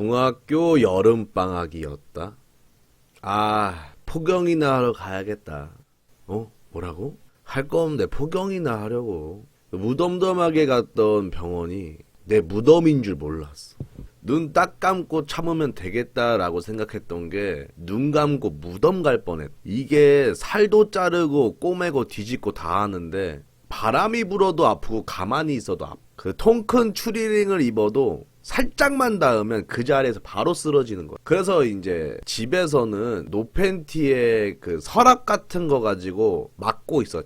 중학교 여름방학이었다. 아, 포경이나 하러 가야겠다. 어? 뭐라고? 할 거 없는데 포경이나 하려고. 무덤덤하게 갔던 병원이 내 무덤인 줄 몰랐어. 눈 딱 감고 참으면 되겠다라고 생각했던 게 눈 감고 무덤 갈 뻔했. 이게 살도 자르고 꼬매고 뒤집고 다 하는데 바람이 불어도 아프고 가만히 있어도 아프. 그통 큰 추리링을 입어도 살짝만 닿으면 그 자리에서 바로 쓰러지는 거야. 그래서 이제 집에서는 노팬티에 그 서랍 같은 거 가지고 막고 있어.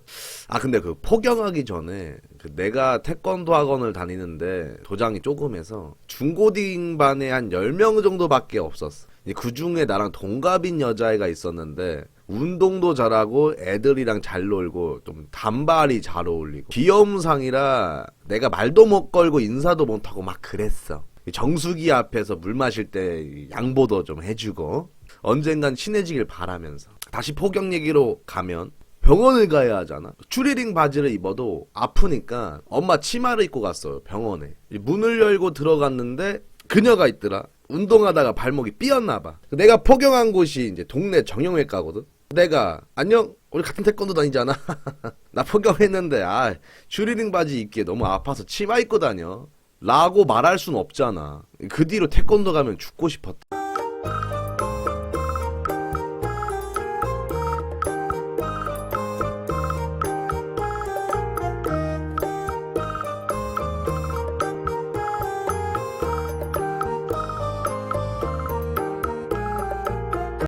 아 근데 그 포경하기 전에 그 내가 태권도 학원을 다니는데 도장이 조금해서 중고딩 반에 한 10명 정도밖에 없었어. 그 중에 나랑 동갑인 여자애가 있었는데 운동도 잘하고 애들이랑 잘 놀고 좀 단발이 잘 어울리고 귀여움상이라 내가 말도 못 걸고 인사도 못하고 막 그랬어. 정수기 앞에서 물 마실 때 양보도 좀 해주고 언젠간 친해지길 바라면서 다시 포경 얘기로 가면 병원을 가야 하잖아. 추리링 바지를 입어도 아프니까 엄마 치마를 입고 갔어요. 병원에 문을 열고 들어갔는데 그녀가 있더라. 운동하다가 발목이 삐었나 봐. 내가 포경한 곳이 이제 동네 정형외과거든. 내가 안녕 우리 같은 태권도 다니잖아. 나 포경했는데 아 추리링 바지 입기에 너무 아파서 치마 입고 다녀. 라고 말할 순 없잖아. 그 뒤로 태권도 가면 죽고 싶었다.